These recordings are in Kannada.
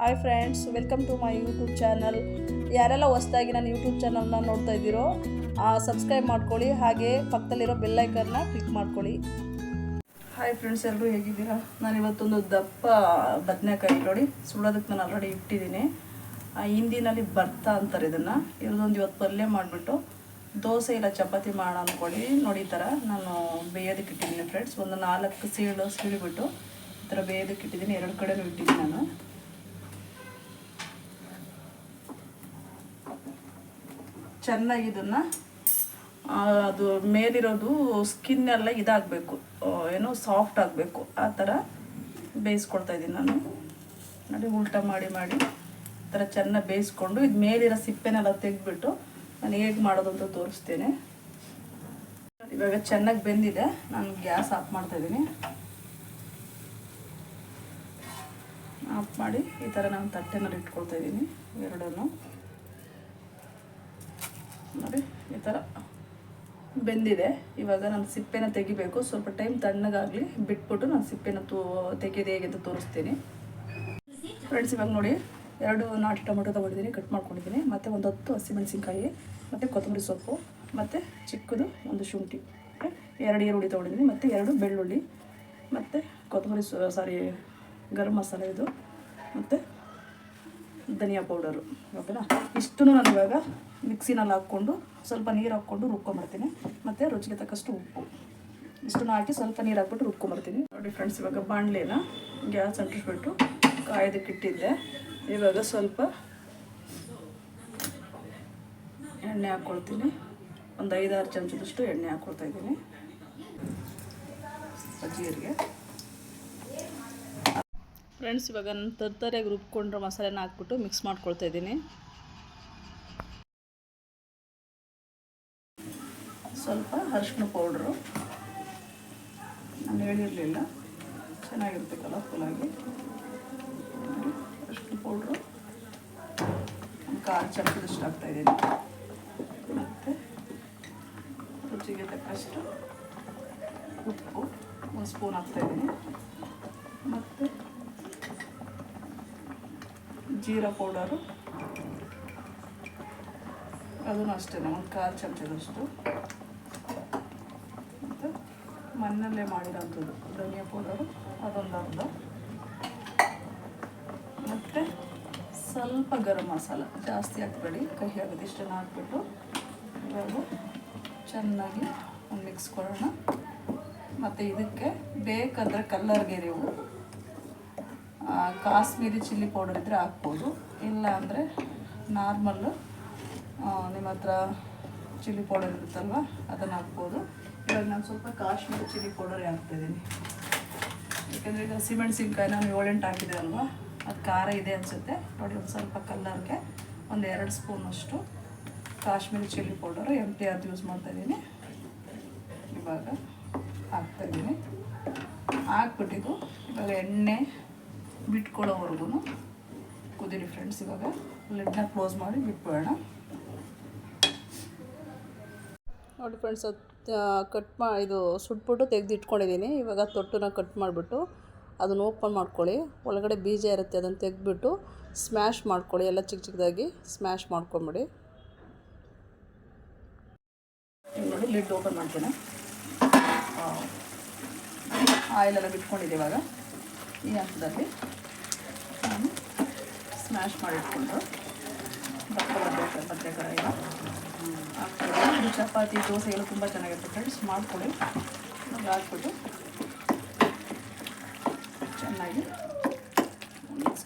Hi friends, welcome to my YouTube channel. ಯಾರೆಲ್ಲ ಹೊಸ್ದಾಗಿ ನಾನು ಯೂಟ್ಯೂಬ್ ಚಾನಲ್ನ ನೋಡ್ತಾ ಇದ್ದೀರೋ ಸಬ್ಸ್ಕ್ರೈಬ್ ಮಾಡ್ಕೊಳ್ಳಿ. ಹಾಗೆ ಪಕ್ಕದಲ್ಲಿರೋ ಬೆಲ್ಲೈಕನ್ನ ಕ್ಲಿಕ್ ಮಾಡ್ಕೊಳ್ಳಿ. ಹಾಯ್ ಫ್ರೆಂಡ್ಸ್ ಎಲ್ಲರೂ ಹೇಗಿದ್ದೀರಾ? ನಾನು ಇವತ್ತೊಂದು ದಪ್ಪ ಬದನೆಕಾಯಿ ನೋಡಿ, ಸುಡೋದಕ್ಕೆ ನಾನು ಆಲ್ರೆಡಿ ಇಟ್ಟಿದ್ದೀನಿ. ಹಿಂದಿನಲ್ಲಿ ಬರ್ತಾ ಅಂತಾರೆ ಇದನ್ನು. ಇರೋದೊಂದು ಇವತ್ತು ಪಲ್ಯ ಮಾಡಿಬಿಟ್ಟು ದೋಸೆ ಇಲ್ಲ ಚಪಾತಿ ಮಾಡೋಣ ಅಂದ್ಕೊಳ್ಳಿ ನೋಡಿ, ಈ ಥರ ನಾನು ಬೇಯೋದಕ್ಕೆ ಇಟ್ಟಿದ್ದೀನಿ ಫ್ರೆಂಡ್ಸ್ ಒಂದು ನಾಲ್ಕು ಸೀಳು ಸೀಳಿಬಿಟ್ಟು ಈ ಥರ ಬೇಯೋದಕ್ಕೆ ಇಟ್ಟಿದ್ದೀನಿ. ಎರಡು ಕಡೆನೂ ಇಟ್ಟಿದ್ದೀನಿ ನಾನು. ಚೆನ್ನಾಗಿ ಇದನ್ನ ಅದು ಮೇಲಿರೋದು ಸ್ಕಿನ್ ಎಲ್ಲ ಇದಾಗಬೇಕು. ಏನು ಸಾಫ್ಟ್ ಆಗಬೇಕು. ಆ ಥರ ಬೇಯಿಸ್ಕೊಳ್ತಾ ಇದ್ದೀನಿ ನಾನು. ನೋಡಿ, ಉಲ್ಟ ಮಾಡಿ ಮಾಡಿ ಈ ಥರ ಚೆನ್ನಾಗಿ ಬೇಯಿಸ್ಕೊಂಡು ಇದು ಮೇಲಿರೋ ಸಿಪ್ಪೆನೆಲ್ಲ ತೆಗೆದ್ಬಿಟ್ಟು ನಾನು ಹೇಗೆ ಮಾಡೋದು ಅಂತ ತೋರಿಸ್ತೇನೆ. ಇವಾಗ ಚೆನ್ನಾಗಿ ಬೆಂದಿದೆ. ನಾನು ಗ್ಯಾಸ್ ಆಫ್ ಮಾಡ್ತಾ ಇದ್ದೀನಿ. ಆಫ್ ಮಾಡಿ ಈ ಥರ ನಾನು ತಟ್ಟೆನಲ್ಲಿ ಇಟ್ಕೊಳ್ತಾ ಇದ್ದೀನಿ ಎರಡನ್ನು. ನೋಡಿ, ಈ ಥರ ಬೆಂದಿದೆ. ಇವಾಗ ನಾನು ಸಿಪ್ಪೆನ ತೆಗಿಬೇಕು. ಸ್ವಲ್ಪ ಟೈಮ್ ತಣ್ಣಗಾಗಲಿ ಬಿಟ್ಬಿಟ್ಟು ನಾನು ಸಿಪ್ಪೆನ ತೂ ತೆಗೆಯೋದು ಹೇಗೆ ಅಂತ ತೋರಿಸ್ತೀನಿ. ಫ್ರೆಂಡ್ಸ್ ಇವಾಗ ನೋಡಿ, ಎರಡು ನಾಟಿ ಟೊಮೆಟೊ ತೊಗೊಂಡಿದ್ದೀನಿ ಕಟ್ ಮಾಡ್ಕೊಂಡಿದ್ದೀನಿ. ಮತ್ತು ಒಂದು ಹತ್ತು ಹಸಿಮೆಣಸಿನ್ಕಾಯಿ, ಮತ್ತು ಕೊತ್ತಂಬರಿ ಸೊಪ್ಪು, ಮತ್ತು ಚಿಕ್ಕದು ಒಂದು ಶುಂಠಿ. ಎರಡು ಈರುಳ್ಳಿ ತೊಗೊಂಡಿದ್ದೀನಿ, ಮತ್ತು ಎರಡು ಬೆಳ್ಳುಳ್ಳಿ, ಮತ್ತು ಕೊತ್ತಂಬರಿ ಸಾರಿ ಗರಂ ಮಸಾಲೆ ಇದು, ಮತ್ತು ಧನಿಯಾ ಪೌಡರು, ಓಕೆನಾ? ಇಷ್ಟು ನಾನು ಇವಾಗ ಮಿಕ್ಸಿನಲ್ಲಿ ಹಾಕ್ಕೊಂಡು ಸ್ವಲ್ಪ ನೀರು ಹಾಕ್ಕೊಂಡು ರುಬ್ಕೊಂಬರ್ತೀನಿ ಮತ್ತು ರುಚಿಗೆ ತಕ್ಕಷ್ಟು ಉಪ್ಪು. ಇಷ್ಟನ್ನು ಹಾಕಿ ಸ್ವಲ್ಪ ನೀರು ಹಾಕ್ಬಿಟ್ಟು ರುಬ್ಕೊಂಬರ್ತೀನಿ ನೋಡಿ ಫ್ರೆಂಡ್ಸ್ ಇವಾಗ ಬಾಣಲೆನ ಗ್ಯಾಸ್ ಅಂಟಿಸ್ಬಿಟ್ಟು ಕಾಯ್ದಕ್ಕಿಟ್ಟಿದ್ದೆ ಇವಾಗ ಸ್ವಲ್ಪ ಎಣ್ಣೆ ಹಾಕ್ಕೊಳ್ತೀನಿ. ಒಂದು ಐದಾರು ಚಮಚದಷ್ಟು ಎಣ್ಣೆ ಹಾಕ್ಕೊಳ್ತಾ ಇದ್ದೀನಿ. ಜೀರಿಗೆ. ಫ್ರೆಂಡ್ಸ್, ಇವಾಗ ನಾನು ತರ್ತರಿಯಾಗಿ ರುಬ್ಕೊಂಡ್ರೆ ಮಸಾಲೆನ ಹಾಕ್ಬಿಟ್ಟು ಮಿಕ್ಸ್ ಮಾಡ್ಕೊಳ್ತಾ ಇದ್ದೀನಿ. ಸ್ವಲ್ಪ ಅರಿಶಿನ ಪೌಡ್ರು. ನಾನು ಹೇಳಿರಲಿಲ್ಲ. ಚೆನ್ನಾಗಿರುತ್ತೆ ಕಲರ್ಫುಲ್ಲಾಗಿ ಅರಿಶಿನ ಪೌಡ್ರು. ಕಾಲು ಹಾಕ್ತಾ ಹಾಕ್ತಾಯಿದ್ದೀನಿ ಮತ್ತು ರುಚಿಗೆ ತಕ್ಕಷ್ಟು ಉಪ್ಪು. ಒಂದು ಸ್ಪೂನ್ ಹಾಕ್ತಾಯಿದ್ದೀನಿ ಮತ್ತು ಜೀರಾ ಪೌಡರು. ಅದನ್ನು ಅಷ್ಟೇ ಒಂದು ಕಾಲು ಚಮಚದಷ್ಟು ಮತ್ತು ಮಣ್ಣಲ್ಲೇ ಮಾಡಿರೋಂಥದ್ದು ಧನಿಯಾ ಪೌಡರು ಅದೊಂದು ಅರ್ಧ. ಮತ್ತು ಸ್ವಲ್ಪ ಗರಂ ಮಸಾಲ ಜಾಸ್ತಿ ಹಾಕ್ಬೇಡಿ ಕಹಿ ಆಗೋದು ಇಷ್ಟನ್ನು ಹಾಕ್ಬಿಟ್ಟು ಇವಾಗ ಚೆನ್ನಾಗಿ ಮಿಕ್ಸ್ ಕೊಡೋಣ. ಮತ್ತು ಇದಕ್ಕೆ ಬೇಕಾದರೆ ಕಲ್ಲರ್ಗೆ ನೀವು ಆ, ಕಾಶ್ಮೀರಿ ಚಿಲ್ಲಿ ಪೌಡರ್ ಇದ್ದರೆ ಹಾಕ್ಬೋದು. ಇಲ್ಲ ಅಂದರೆ ನಾರ್ಮಲ್ಲು ನಿಮ್ಮ ಹತ್ರ ಚಿಲ್ಲಿ ಪೌಡರ್ ಇರುತ್ತಲ್ವ, ಅದನ್ನು ಹಾಕ್ಬೋದು. ಇವಾಗ ನಾನು ಸ್ವಲ್ಪ ಕಾಶ್ಮೀರಿ ಚಿಲ್ಲಿ ಪೌಡರೇ ಹಾಕ್ತಾಯಿದ್ದೀನಿ ಯಾಕೆಂದರೆ ಈಗ ಹಸಿಮೆಣಸಿನ್ಕಾಯಿ ನಾನು ಏಳೆಂಟು ಹಾಕಿದೆ ಅಲ್ವಾ, ಅದು ಖಾರ ಇದೆ ಅನಿಸುತ್ತೆ. ನೋಡಿ, ಒಂದು ಸ್ವಲ್ಪ ಕಲ್ಲರ್ಗೆ ಒಂದು ಎರಡು ಸ್ಪೂನಷ್ಟು Kashmiri chilli powder M T ಅದು ಯೂಸ್ ಮಾಡ್ತಾಯಿದ್ದೀನಿ ಇವಾಗ ಹಾಕ್ತಾಯಿದ್ದೀನಿ ಹಾಕ್ಬಿಟ್ಟಿದ್ದು ಇವಾಗ ಎಣ್ಣೆ ಬಿಟ್ಕೊಳ್ಳೋವರೆಗೂ ಕುದೀರಿ ಫ್ರೆಂಡ್ಸ್ ಇವಾಗ. ಲಿಡ್ನ ಕ್ಲೋಸ್ ಮಾಡಿ ಬಿಟ್ಬಿಡೋಣ. ನೋಡಿ ಫ್ರೆಂಡ್ಸ್ ಅದು ಕಟ್ ಮಾ ಇದು ಸುಟ್ಬಿಟ್ಟು ತೆಗೆದಿಟ್ಕೊಂಡಿದ್ದೀನಿ ಇವಾಗ ತೊಟ್ಟನ್ನ ಕಟ್ ಮಾಡಿಬಿಟ್ಟು ಅದನ್ನು ಓಪನ್ ಮಾಡ್ಕೊಳ್ಳಿ. ಒಳಗಡೆ ಬೀಜ ಇರುತ್ತೆ ಅದನ್ನು ತೆಗೆದ್ಬಿಟ್ಟು ಸ್ಮ್ಯಾಶ್ ಮಾಡ್ಕೊಳ್ಳಿ. ಎಲ್ಲ ಚಿಕ್ಕ ಚಿಕ್ಕದಾಗಿ ಸ್ಮ್ಯಾಶ್ ಮಾಡ್ಕೊಂಬಿಡಿ. ನೋಡಿ ಲಿಡ್ ಓಪನ್ ಮಾಡ್ತೀನಿ. ಆಯಿಲೆಲ್ಲ ಬಿಟ್ಕೊಂಡಿದ್ದೆ ಇವಾಗ. ಈ ಹಂತದಲ್ಲಿ. ಸ್ಮ್ಯಾಶ್ ಮಾಡಿಟ್ಕೊಂಡು ದಪ್ಪ ಹಾಕ್ಕೊಂಡು ಇದು ಚಪಾತಿ, ದೋಸೆ ಎಲ್ಲ ತುಂಬ ಚೆನ್ನಾಗಿರುತ್ತೆ ಫ್ರೆಂಡ್ಸ್ ಮಾಡ್ಕೊಳ್ಳಿ. ಹಾಕ್ಬಿಟ್ಟು ಚೆನ್ನಾಗಿ ಮಿಕ್ಸ್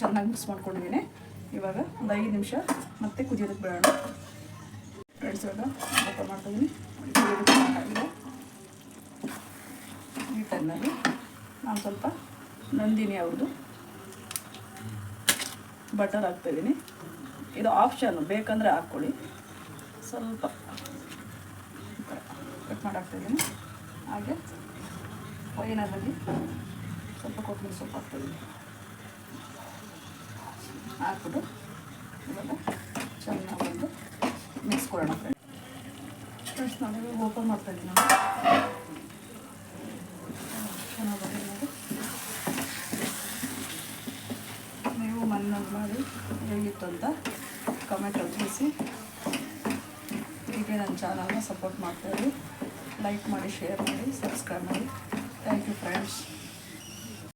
ಚೆನ್ನಾಗಿ ಮಿಕ್ಸ್ ಮಾಡ್ಕೊಂಡಿದ್ದೀನಿ. ಇವಾಗ ಒಂದು ಐದು ನಿಮಿಷ ಮತ್ತೆ ಕುದಿಯೋದಕ್ಕೆ ಬಿಡೋಣ. ಫ್ರೆಂಡ್ಸ್ ಇವಾಗ ಓಪನ್ ಮಾಡ್ತಾಯಿದ್ದೀನಿ ಈ ಟೈಮ್ನಲ್ಲಿ ನಾನು ಸ್ವಲ್ಪ ನಂದಿನಿ ಅವ್ರದ್ದು ಬಟರ್ ಹಾಕ್ತಾಯಿದ್ದೀನಿ ಇದು ಆಪ್ಷನ್ ಬೇಕಂದರೆ ಹಾಕ್ಕೊಳ್ಳಿ. ಸ್ವಲ್ಪ ಕಟ್ ಮಾಡಿ ಹಾಕ್ತಾಯಿದ್ದೀನಿ ಹಾಗೆ ಫೈನಲ್ಲಿ ಸ್ವಲ್ಪ ಕೊತ್ತಂಬರಿ ಸೊಪ್ಪು ಹಾಕ್ತಾಯಿದ್ದೀನಿ ಹಾಕ್ಬಿಟ್ಟು ಇವಾಗ ಚೆನ್ನಾಗಿ ಒಂದು ಮಿಕ್ಸ್ ಕೊಡೋಣ ಫ್ರೆಂಡ್ಸ್ ಫ್ರೆಂಡ್ಸ್ ನಾನು ಓಪನ್ ಮಾಡ್ತಾಯಿದ್ದೀನಿ ನಾನು ಚೆನ್ನಾಗಿ ಬಂದಿದೆ ನೋಡಿ. ನೀವು ಮನೆಯಲ್ಲಿ ಮಾಡಿ ಹೇಗಿತ್ತು ಅಂತ ಕಮೆಂಟಲ್ಲಿ ತಿಳಿಸಿ. ಹೀಗೆ ನನ್ನ ಚಾನಲ್ನ ಸಪೋರ್ಟ್ ಮಾಡ್ತಾಯಿರಿ ಲೈಕ್ ಮಾಡಿ ಶೇರ್ ಮಾಡಿ ಸಬ್ಸ್ಕ್ರೈಬ್ ಮಾಡಿ. Thank you friends